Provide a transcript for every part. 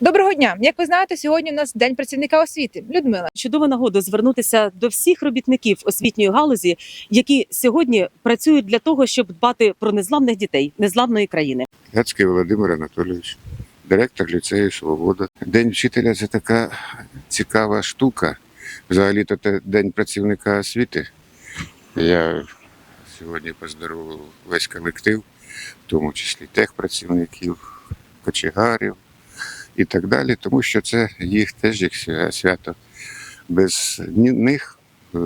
Доброго дня! Як ви знаєте, сьогодні у нас день працівника освіти. Людмила, Чудова нагода звернутися до всіх робітників освітньої галузі, які сьогодні працюють для того, щоб дбати про незламних дітей, незламної країни. Гацький Володимир Анатолійович, директор ліцею Свобода. День вчителя це така цікава штука. Взагалі-то це день працівника освіти. Я сьогодні поздоровив весь колектив, в тому числі техпрацівників, кочегарів і так далі, тому що це їх теж їх свято. Без них е,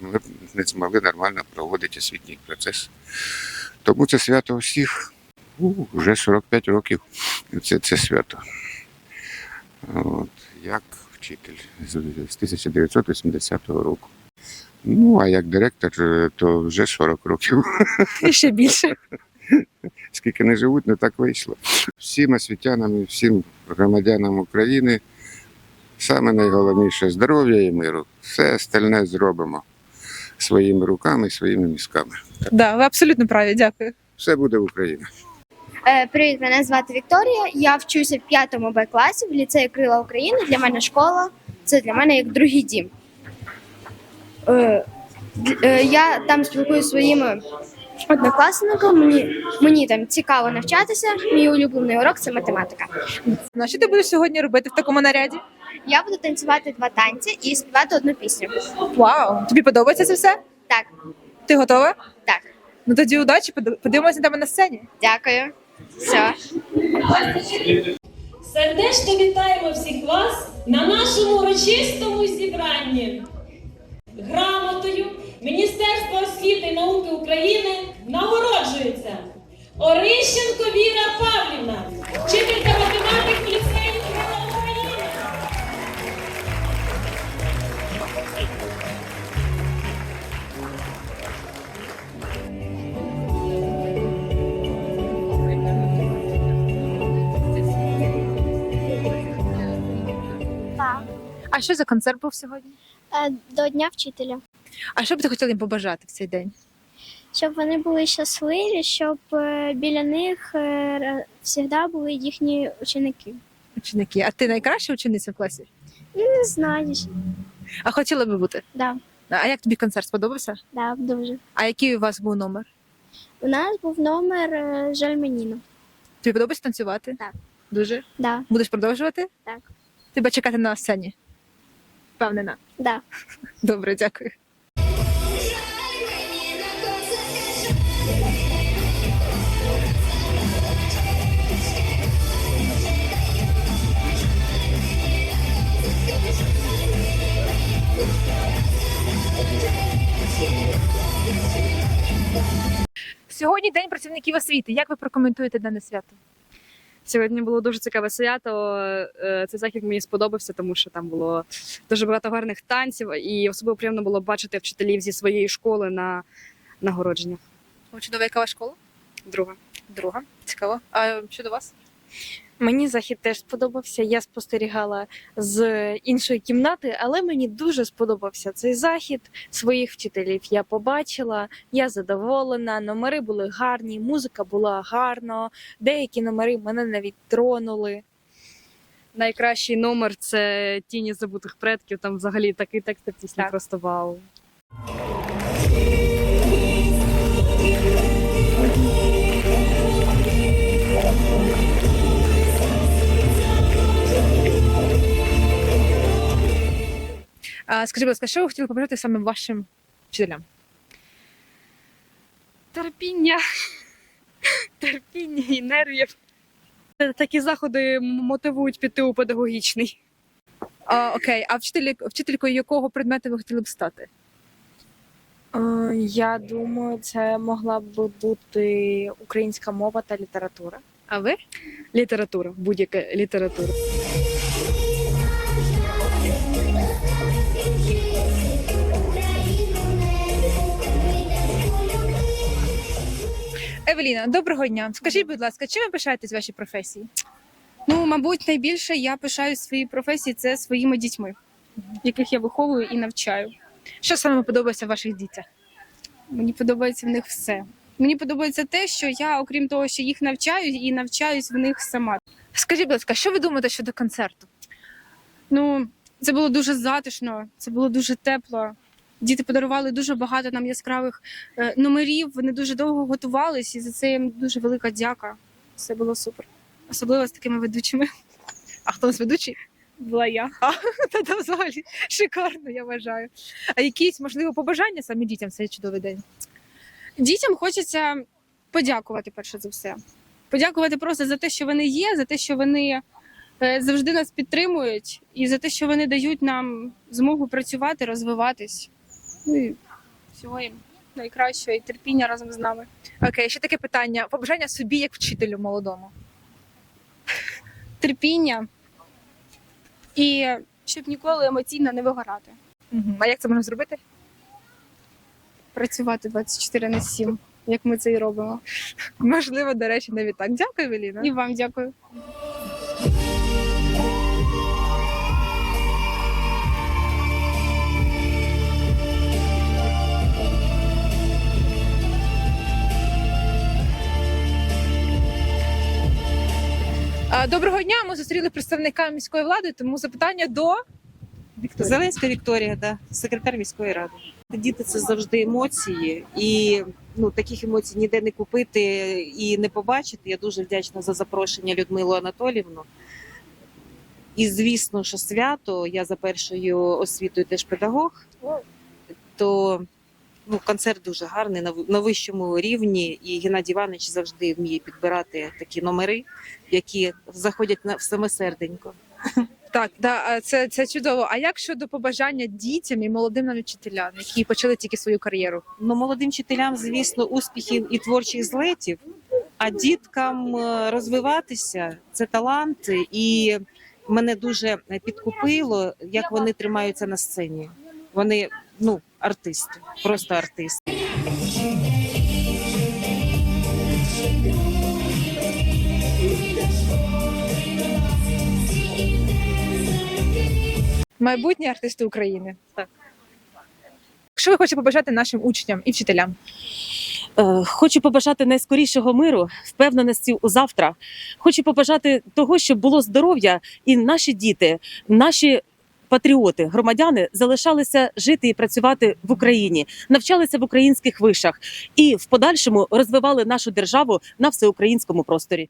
ми б не змогли нормально проводити освітній процес. Тому це свято всіх. Вже 45 років це, це свято. От, як вчитель з, з 1980 року. Ну, а як директор, е, то вже 40 років. і ще більше. Скільки не живуть, не так вийшло. Всім освітянам і всім громадянам України саме найголовніше здоров'я і миру. Все остальне зробимо своїми руками і своїми мізками. Да, ви абсолютно праві. Дякую. Все буде Україна. Е, Привіт, мене звати Вікторія. Я вчуся в п'ятому Б класі в ліцеї Крила України. Для мене школа це для мене як другий дім. Е, е, Я там спілкуюся своїми однокласниками. Мені, мені там цікаво навчатися. Мій улюблений урок це математика. Ну, а що ти будеш сьогодні робити в такому наряді? Я буду танцювати два танці і співати одну пісню. Вау! Тобі подобається це все? Так, Ти готова? так, Ну тоді удачі, под- подивимося на тебе на сцені. дякую. Все. Сердечно вітаємо всіх вас на нашому урочистому зібранні. Грамотою Міністерства освіти і науки України нагороджується Орищенко Віра Павлівна, вчителька математики ліцею України. А що за концерт був сьогодні? Е, До Дня вчителя. А що б ти хотіла їм побажати в цей день? Щоб вони були щасливі, щоб е, біля них завжди були їхні ученики. Ученики, а ти найкраща учениця в класі? Не знаю. А хотіла би бути? Да, А як тобі концерт сподобався? да, дуже. А який у вас був номер? У нас був номер е, жаль меніно. Тобі подобається танцювати? Так. Дуже. Да, Будеш продовжувати? Так. Тебе чекати на сцені. Впевнена. да. Добре, дякую. Сьогодні день працівників освіти. Як ви прокоментуєте дане свято? Сьогодні було дуже цікаве свято. Е, Цей захід мені сподобався, тому що там було дуже багато гарних танців, і особливо приємно було бачити вчителів зі своєї школи на нагородженнях. Чудова, яка ваша школа? Друга. Друга. Цікаво. А що до вас? Мені захід теж сподобався. Я спостерігала з іншої кімнати, але мені дуже сподобався цей захід. Своїх вчителів я побачила, я задоволена. Номери були гарні, музика була гарна. Деякі номери мене навіть тронули. Найкращий номер це тіні забутих предків. Там взагалі такий текст пісні Так. просто вау. Скажіть, будь ласка, що ви хотіли побажати саме вашим вчителям? Терпіння, терпіння і нервів. Такі заходи мотивують піти у педагогічний. А, окей, а вчителі, вчителькою якого предмету ви хотіли б стати? Е, Я думаю, це могла б бути українська мова та література. А ви? Література, будь-яка література. Евеліна, доброго дня. Скажіть, будь ласка, чим ви пишаєтесь в вашій професії? Ну, мабуть, найбільше я пишаю своїй професії це своїми дітьми, яких я виховую і навчаю. Що саме подобається в ваших дітях? Мені подобається в них все. Мені подобається те, що я, окрім того, що їх навчаю, і навчаюсь в них сама. Скажіть, будь ласка, що ви думаєте щодо концерту? Ну, це було дуже затишно, це було дуже тепло. Діти подарували дуже багато нам яскравих е, номерів. Вони дуже довго готувались, і за це їм дуже велика дяка. Все було супер. Особливо з такими ведучими А хто нас ведучий? була я. Та там взагалі шикарно, я вважаю. А якісь, можливо, побажання саме дітям цей чудовий день? Дітям хочеться подякувати перше за все. Подякувати просто за те, що вони є, за те, що вони е, завжди нас підтримують, і за те, що вони дають нам змогу працювати, розвиватись. Ну і всього їм найкращого і терпіння разом з нами. Окей, ще таке питання: побажання собі як вчителю молодому. Терпіння і щоб ніколи емоційно не вигорати. Угу. А як це можна зробити? Працювати 24 на 7, як ми це і робимо. Можливо, до речі, навіть так. Дякую, Веліна. І вам дякую. Доброго дня. Ми зустріли представника міської влади, тому запитання до Вікторії. Зеленська Вікторія, да, секретар міської ради. Діти це завжди емоції, і ну таких емоцій ніде не купити і не побачити. Я дуже вдячна за запрошення Людмилу Анатолівну. І звісно, що свято. Я за першою освітою теж педагог. То ну, концерт дуже гарний на на вищому рівні. І Геннадій Іванович завжди вміє підбирати такі номери, які заходять на в саме серденько. Так, да, це, це чудово. А як щодо побажання дітям і молодим нам вчителям, які почали тільки свою кар'єру? Ну, молодим вчителям, звісно, успіхів і творчих злетів, а діткам е, розвиватися це таланти, і мене дуже підкупило, як вони тримаються на сцені. Вони ну артисти, просто артисти. Майбутні артисти України. Так. Що ви хочете побажати нашим учням і вчителям? Е, Хочу побажати найскорішого миру, впевненості у завтра. Хочу побажати того, щоб було здоров'я, і наші діти, наші патріоти, громадяни залишалися жити і працювати в Україні, навчалися в українських вишах і в подальшому розвивали нашу державу на всеукраїнському просторі.